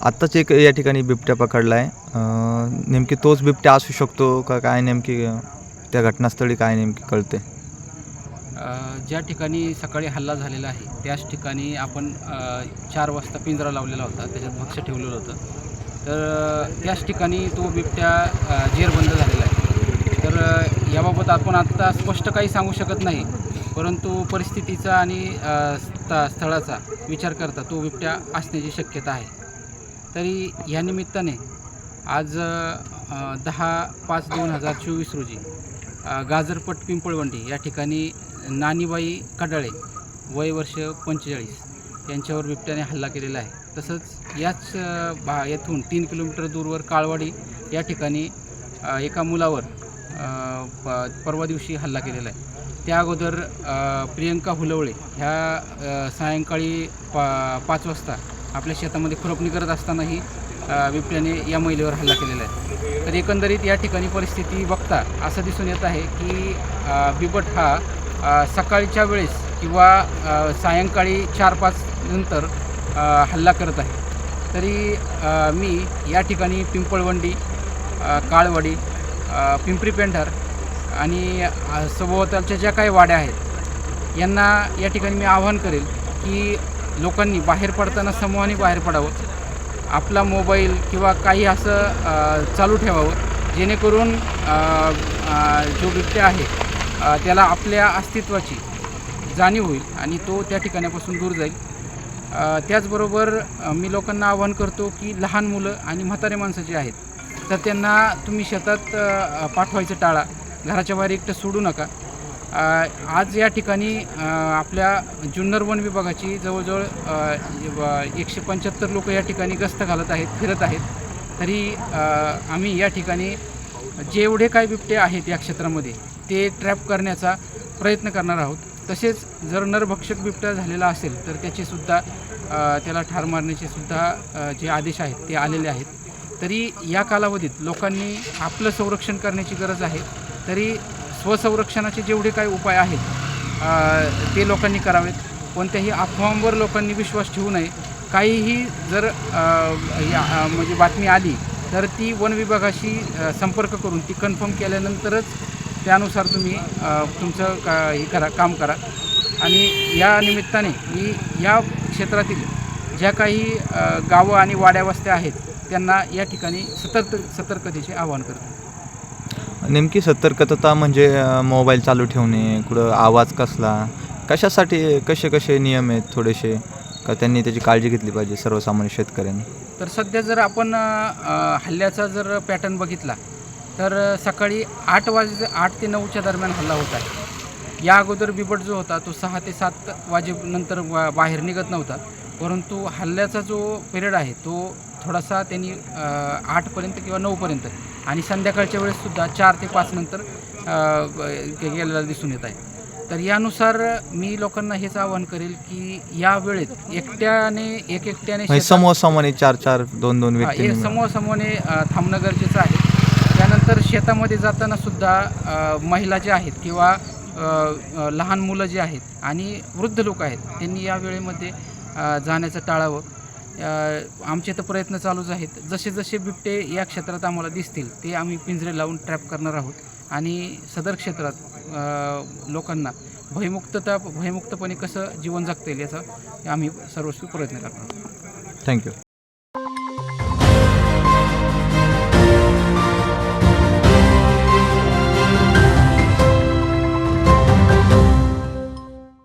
आत्ताच एक या ठिकाणी बिबट्या पकडला आहे नेमकी तोच बिबट्या असू शकतो का? काय नेमकी त्या घटनास्थळी काय नेमकी कळते ज्या ठिकाणी सकाळी हल्ला झालेला आहे त्याच ठिकाणी आपण चार वाजता पिंजरा लावलेला होता त्याच्यात भक्ष ठेवलेलं होतं. तर त्याच ठिकाणी तो बिबट्या जेरबंद झालेला आहे. तर याबाबत आपण आत्ता स्पष्ट काही सांगू शकत नाही परंतु परिस्थितीचा आणि स्थळाचा विचार करता तो बिबट्या असण्याची शक्यता आहे. तरी या निमित्ताने आज दहा पाच दोन हजार चोवीस रोजी गाजरपट पिंपळवंडी या ठिकाणी नानीबाई कडाळे वय वर्ष पंचेचाळीस यांच्यावर बिबट्याने हल्ला केलेला आहे. तसंच याच भा येथून तीन किलोमीटर दूरवर काळवाडी या ठिकाणी एका मुलावर प- परवा दिवशी हल्ला केलेला आहे. त्या अगोदर प्रियंका हुलवळे ह्या सायंकाळी पा पाच वाजता आपल्या शेतामध्ये खुरपणी करत असतानाही बिबट्याने या महिलेवर हल्ला केलेला आहे. तर एकंदरीत या ठिकाणी परिस्थिती बघता असं दिसून येत आहे की बिबट हा सकाळच्या वेळेस किंवा सायंकाळी चार पाच नंतर हल्ला करत आहे. तरी मी या ठिकाणी पिंपळवंडी काळवाडी पिंपरी पेंढार आणि सभोवतालच्या ज्या काही वाड्या आहेत यांना या ठिकाणी मी आवाहन करेल की लोकांनी बाहेर पडताना समूहाने बाहेर पडावं. आपला मोबाईल किंवा काही असं चालू ठेवावं. जेणेकरून जो बिबट्या आहे त्याला आपल्या अस्तित्वाची जाणीव होईल आणि तो त्या ठिकाणापासून दूर जाईल. त्याचबरोबर मी लोकांना आवाहन करतो की लहान मुलं आणि म्हातारे माणसं जे आहेत तर त्यांना तुम्ही शेतात पाठवायचं टाळा. घराच्या बाहेर एकटं सोडू नका. आज या ठिकाणी आपल्या जुन्नर वन विभागाची जवळजवळ एकशे पंच्याहत्तर लोक या ठिकाणी गस्त घालत आहेत फिरत आहेत. तरी आम्ही या ठिकाणी जेवढे काही बिबटे आहेत या क्षेत्रामध्ये ते ट्रॅप करण्याचा प्रयत्न करणार आहोत. तसेच जर नरभक्षक बिबट्या झालेला असेल तर त्याचेसुद्धा त्याला ठार मारण्याचे सुद्धा जे आदेश आहेत ते आलेले आहेत. तरी या कालावधीत लोकांनी आपलं संरक्षण करण्याची गरज आहे. तरी स्वसंरक्षणाचे जेवढे काही उपाय आहेत ते लोकांनी करावेत. कोणत्याही अफवांवर लोकांनी विश्वास ठेवू नये. काहीही जर या म्हणजे बातमी आली तर ती वन विभागाशी संपर्क करून ती कन्फर्म केल्यानंतरच त्यानुसार तुम्ही तुमचं का हे करा काम करा. आणि या निमित्ताने मी या क्षेत्रातील ज्या काही गावं आणि वाड्या वस्त्या आहेत त्यांना या ठिकाणी सतर्क सतर्कतेचे आवाहन करतो. नेमकी सतर्कता म्हणजे मोबाईल चालू ठेवणे कुठं आवाज कसला कशासाठी कसे कसे नियम आहेत थोडेसे का त्यांनी त्याची काळजी घेतली पाहिजे सर्वसामान्य शेतकऱ्यांनी? तर सध्या जर आपण हल्ल्याचा जर पॅटर्न बघितला तर सकाळी आठ वाजे आठ ते नऊच्या दरम्यान हल्ला होत आहे. या अगोदर बिबट जो होता तो सहा ते सात वाजेनंतर वा- बाहेर निघत नव्हता. परंतु हल्ल्याचा जो पिरियड आहे तो थोडासा त्यांनी आठपर्यंत किंवा नऊपर्यंत आणि संध्याकाळच्या वेळेससुद्धा चार ते पाच नंतर गेलेला दिसून येत आहे. तर यानुसार मी लोकांना हेच आवाहन करेल की या वेळेत एकट्याने एक एकट्याने म्हणजे समोर चार चार दोन दोन हा, व्यक्ती एक समूह समूहाने अ, थांबणं गरजेचं आहे. त्यानंतर शेतामध्ये जाताना सुद्धा महिला ज्या आहेत किंवा लहान मुलं जी आहेत आणि वृद्ध लोक आहेत त्यांनी या वेळेमध्ये जाण्याचं टाळावं. आमचे तर प्रयत्न चालूच आहेत. जसे जसे बिबटे या क्षेत्रात आम्हाला दिसतील ते आम्ही पिंजरे लावून ट्रॅप करणार आहोत. आणि सदर क्षेत्रात लोकांना भयमुक्तता भयमुक्तपणे कसं जीवन जगता येईल याचा आम्ही सर्वस्वी प्रयत्न करणार आहोत. थँक्यू